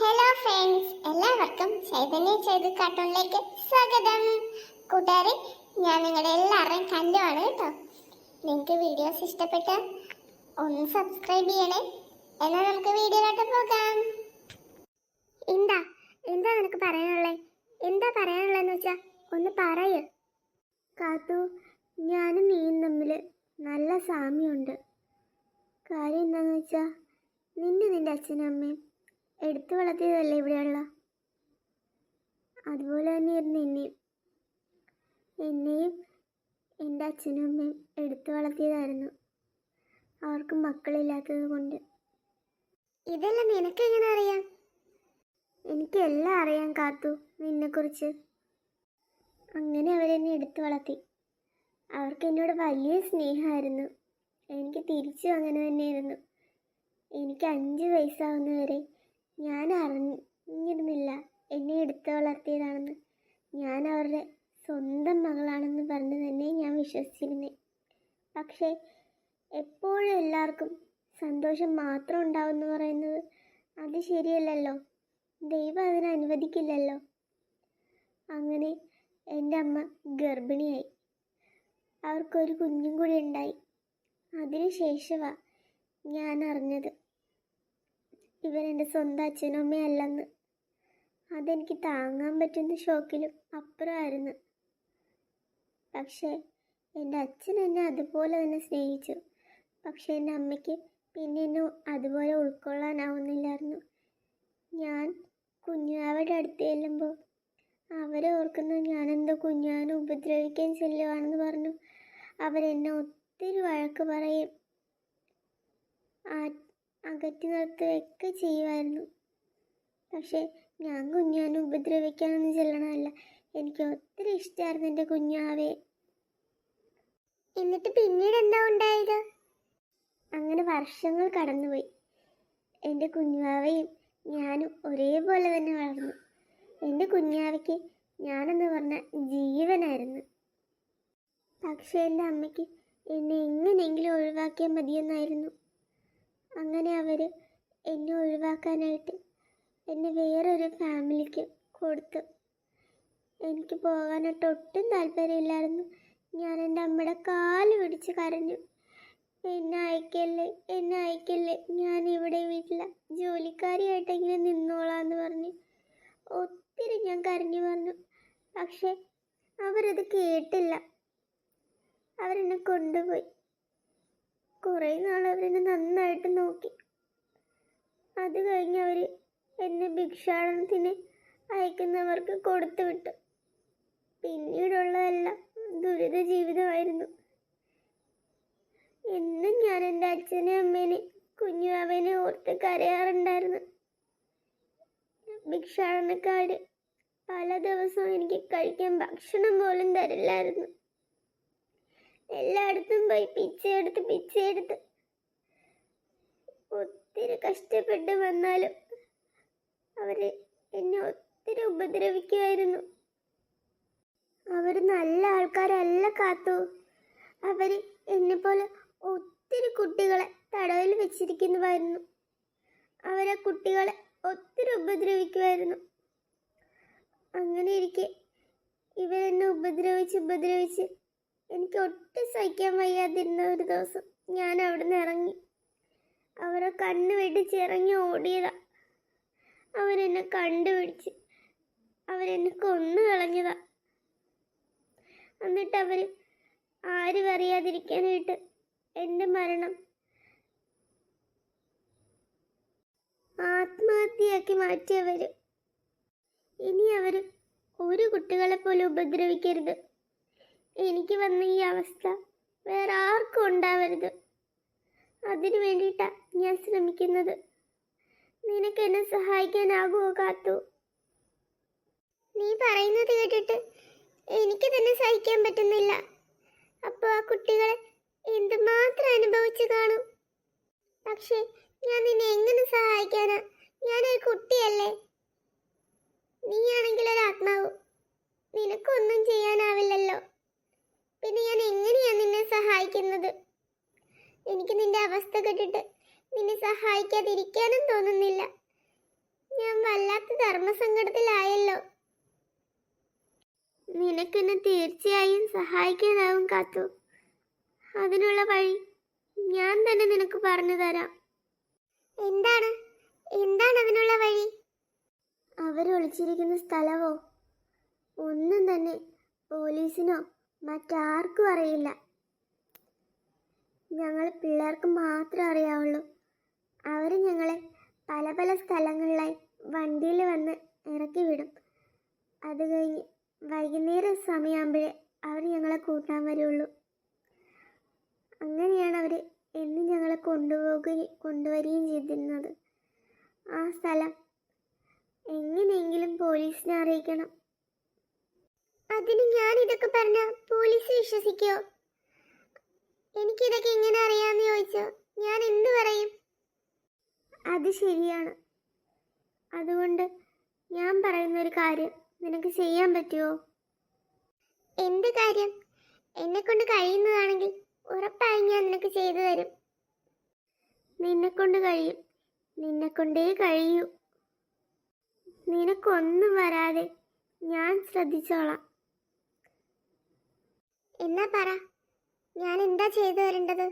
Hello friends എല്ലാവർക്കും ചൈതന്യ ചെയ്ത് കാർട്ടൂണിലേക്ക് സ്വാഗതം. കൂട്ടുകാരെ ഞാൻ നിങ്ങളുടെ എല്ലാവരെയും കണ്ടുവാണ് കേട്ടോ. നിങ്ങൾക്ക് വീഡിയോസ് ഇഷ്ടപ്പെട്ട ഒന്ന് സബ്സ്ക്രൈബ് ചെയ്യണേ. എന്നാൽ നമുക്ക് വീഡിയോയിലോട്ട് പോകാം. എന്താ? എന്താ നിനക്ക് പറയാനുള്ളത് എന്താ പറയാനുള്ളതെന്ന് വെച്ചാൽ ഒന്ന് പറയൂ. കാത്തു ഞാനും നീയും തമ്മിൽ നല്ല സാമ്യമുണ്ട്. കാര്യം എന്താണെന്ന് വെച്ചാൽ നിന്നെ നിന്റെ അച്ഛനും അമ്മയും എടുത്തു വളർത്തിയതല്ലേ ഇവിടെയുള്ള? അതുപോലെ തന്നെയായിരുന്നു എന്നെയും എന്നെയും എന്റെ അച്ഛനും അമ്മയും എടുത്തു വളർത്തിയതായിരുന്നു. അവർക്ക് മക്കളില്ലാത്തത് കൊണ്ട്. ഇതെല്ലാം നിനക്ക് എങ്ങനെ അറിയാം? എനിക്കെല്ലാം അറിയാം കാത്തു നിന്നെക്കുറിച്ച്. അങ്ങനെ അവരെന്നെ എടുത്തു വളർത്തി. അവർക്ക് എന്നോട് വലിയ സ്നേഹമായിരുന്നു. എനിക്ക് തിരിച്ചും അങ്ങനെ തന്നെയായിരുന്നു. എനിക്ക് അഞ്ച് വയസ്സാവുന്നവരെ ഞാൻ അറിഞ്ഞിരുന്നില്ല എന്നെ എടുത്തു വളർത്തിയതാണെന്ന്. ഞാൻ അവരുടെ സ്വന്തം മകളാണെന്ന് പറഞ്ഞ് തന്നെ ഞാൻ വിശ്വസിച്ചിരുന്നേ. പക്ഷേ എപ്പോഴും എല്ലാവർക്കും സന്തോഷം മാത്രം ഉണ്ടാവും എന്ന് പറയുന്നത് അത് ശരിയല്ലല്ലോ. ദൈവം അതിന് അനുവദിക്കില്ലല്ലോ. അങ്ങനെ എന്റെ അമ്മ ഗർഭിണിയായി. അവർക്കൊരു കുഞ്ഞും കൂടി ഉണ്ടായി. അതിനുശേഷമാണ് ഞാൻ അറിഞ്ഞത് ഇവരെന്റെ സ്വന്തം അച്ഛനും അമ്മയല്ലെന്ന് അതെനിക്ക് താങ്ങാൻ പറ്റുന്ന ഷോക്കിലും അപ്പുറമായിരുന്നു. പക്ഷേ എന്റെ അച്ഛൻ എന്നെ അതുപോലെ തന്നെ സ്നേഹിച്ചു. പക്ഷേ എന്റെ അമ്മയ്ക്ക് പിന്നെ എന്നെ അതുപോലെ ഉൾക്കൊള്ളാനാവുന്നില്ലായിരുന്നു. ഞാൻ കുഞ്ഞാവയുടെ അടുത്ത് ചെല്ലുമ്പോൾ അവരെ ഓർക്കുന്ന ഞാനെന്തോ കുഞ്ഞാനെ ഉപദ്രവിക്കാൻ ചെല്ലുവാണെന്ന് പറഞ്ഞു. അവരെന്നെ ഒത്തിരി വഴക്ക് പറയും. ആ അകറ്റി നിർത്തുകയൊക്കെ ചെയ്യുമായിരുന്നു. പക്ഷേ ഞാൻ കുഞ്ഞാനെ ഉപദ്രവിക്കാനൊന്നും ചെല്ലണമല്ല എനിക്ക് ഒത്തിരി ഇഷ്ടമായിരുന്നു എന്റെ കുഞ്ഞാവേ. എന്നിട്ട് പിന്നീട് എന്താ ഉണ്ടായത്? അങ്ങനെ വർഷങ്ങൾ കടന്നുപോയി. എന്റെ കുഞ്ഞാവയും ഞാനും ഒരേപോലെ തന്നെ വളർന്നു. എന്റെ കുഞ്ഞാവയ്ക്ക് ഞാനെന്ന് പറഞ്ഞ ജീവനായിരുന്നു. പക്ഷേ എന്റെ അമ്മയ്ക്ക് എന്നെ എങ്ങനെയെങ്കിലും ഒഴിവാക്കിയാൽ മതിയെന്നായിരുന്നു. അങ്ങനെ അവർ എന്നെ ഒഴിവാക്കാനായിട്ട് എന്നെ വേറൊരു ഫാമിലിക്ക് കൊടുത്തു. എനിക്ക് പോകാനായിട്ട് ഒട്ടും താല്പര്യമില്ലായിരുന്നു. ഞാൻ എന്റെ അമ്മയുടെ കാൽ പിടിച്ച് കരഞ്ഞു. എന്നെ അയക്കല്ലേ? എന്നെ അയക്കല്ലേ? ഞാൻ ഇവിടെ വീട്ടില. ജോലിക്കാരിയായിട്ട് ഇങ്ങനെ നിന്നോളാന്ന് പറഞ്ഞ് ഒത്തിരി ഞാൻ കരഞ്ഞു പറഞ്ഞു. പക്ഷെ അവരത് കേട്ടില്ല. അവരെന്നെ കൊണ്ടുപോയി. കുറേ നാൾ അവരെന്നെ നന്നായിട്ട് നോക്കി. അത് കഴിഞ്ഞ് അവർ എന്നെ ഭിക്ഷാടനത്തിന് അയക്കുന്നവർക്ക് കൊടുത്തു വിട്ടു. പിന്നീടുള്ളതെല്ലാം ദുരിത ജീവിതമായിരുന്നു. എന്നും ഞാൻ എന്റെ അച്ഛനെ അമ്മേനെ കുഞ്ഞു അവനെ ഓർത്ത് കരയാറുണ്ടായിരുന്നു. ഭിക്ഷാടനക്കാട് പല ദിവസവും എനിക്ക് കഴിക്കാൻ ഭക്ഷണം പോലും തരില്ലായിരുന്നു. എല്ലായിടത്തും പോയി പിച്ചയെടുത്ത് പിച്ചയെടുത്ത് ഒത്തിരി കഷ്ടപ്പെട്ട് വന്നാലും അവർ എന്നെ ഒത്തിരി ഉപദ്രവിക്കുമായിരുന്നു അവർ നല്ല ആൾക്കാരല്ല കാത്തു. എന്നെ പോലെ ഒത്തിരി കുട്ടികളെ തടവിൽ വെച്ചിരിക്കുന്നതായിരുന്നു അവരെ കുട്ടികളെ ഒത്തിരി ഉപദ്രവിക്കുമായിരുന്നു അങ്ങനെ ഇരിക്കെ ഇവരെന്നെ ഉപദ്രവിച്ച് ഉപദ്രവിച്ച് എനിക്ക് ഒട്ടും സഹിക്കാൻ വയ്യാതിരുന്ന ഒരു ദിവസം ഞാൻ അവിടെ നിന്ന് ഇറങ്ങി. അവരെ കണ്ണ് വെട്ടിച്ച് ഇറങ്ങി ഓടിയതാ. അവരെന്നെ കണ്ടുപിടിച്ച് അവരെന്നെ കൊന്നു കളഞ്ഞതാ. എന്നിട്ട് അവർ ആരും അറിയാതിരിക്കാനായിട്ട് എന്റെ മരണം ആത്മഹത്യയാക്കി മാറ്റിയവർ ഇനി അവർ ഒരു കുട്ടികളെ പോലും ഉപദ്രവിക്കരുത്. എനിക്ക് വന്ന ഈ അവസ്ഥ വേറെ ആർക്കും ഉണ്ടാവരുത്. അതിനു വേണ്ടിയിട്ടാ ഞാൻ ശ്രമിക്കുന്നത്. നിനക്ക് എന്നെ സഹായിക്കാനാകുമോ കാത്തു? നീ പറയുന്നത് കേട്ടിട്ട് എനിക്ക് തന്നെ സഹിക്കാൻ പറ്റുന്നില്ല. അപ്പോൾ ആ കുട്ടികളെ എന്തുമാത്രം അനുഭവിച്ചു കാണും? പക്ഷേ ഞാൻ നിന്നെ എങ്ങനെ സഹായിക്കാനാ? ഞാനൊരു കുട്ടിയല്ലേ. നീയാണെങ്കിൽ ഒരു ആത്മാവ്. നിനക്കൊന്നും ചെയ്യാനാവില്ലല്ലോ പിന്നെ ഞാൻ എങ്ങനെയാ നിന്നെ സഹായിക്കുന്നത്. എനിക്ക് നിന്റെ അവസ്ഥ കേട്ടിട്ട് നിന്നെ സഹായിക്കാതിരിക്കാനും തോന്നുന്നില്ല. ഞാൻ വല്ലാത്ത ധർമ്മസങ്കടത്തിലായല്ലോ. നിനക്കെന്നെ തീർച്ചയായും സഹായിക്കാനാവും കാത്തു. അതിനുള്ള വഴി ഞാൻ തന്നെ നിനക്ക് പറഞ്ഞു തരാം. എന്താണ്? എന്താണ് അതിനുള്ള വഴി? അവരൊളിച്ചിരിക്കുന്ന സ്ഥലവോ ഒന്നും തന്നെ പോലീസിനോ മറ്റാർക്കും അറിയില്ല. ഞങ്ങൾ പിള്ളേർക്ക് മാത്രം അറിയാവുള്ളൂ. അവർ ഞങ്ങളെ പല പല സ്ഥലങ്ങളിലായി വണ്ടിയിൽ വന്ന് ഇറക്കി വിടും. അത് കഴിഞ്ഞ് വൈകുന്നേരം സമയമാകുമ്പോഴേ അവർ ഞങ്ങളെ കൂട്ടാൻ വരുള്ളൂ. അങ്ങനെയാണ് അവർ എന്നും ഞങ്ങളെ കൊണ്ടുപോകുകയും കൊണ്ടുവരികയും ചെയ്തിരുന്നത്. ആ സ്ഥലം എങ്ങനെയെങ്കിലും പോലീസിനെ അറിയിക്കണം. അതിന് ഞാൻ ഇതൊക്കെ പറഞ്ഞ പോലീസ് വിശ്വസിക്കോ? എനിക്കിതൊക്കെ എങ്ങനെ അറിയാമെന്ന് ചോദിച്ചോ? ഞാൻ എന്ത് പറയും? അത് ശരിയാണ്. അതുകൊണ്ട് ഞാൻ പറയുന്ന ഒരു കാര്യം നിനക്ക് ചെയ്യാൻ പറ്റുമോ എന്ത് കാര്യം? എന്നെ കൊണ്ട് കഴിയുന്നതാണെങ്കിൽ ഉറപ്പായി ഞാൻ നിനക്ക് ചെയ്തു തരും. നിന്നെ കൊണ്ട് കഴിയും. നിന്നെ കൊണ്ടേ കഴിയൂ. നിനക്കൊന്നും വരാതെ ഞാൻ ശ്രദ്ധിച്ചോളാം. എന്നാ പറ. ഞാൻ എന്താ ചെയ്തു തരേണ്ടത്?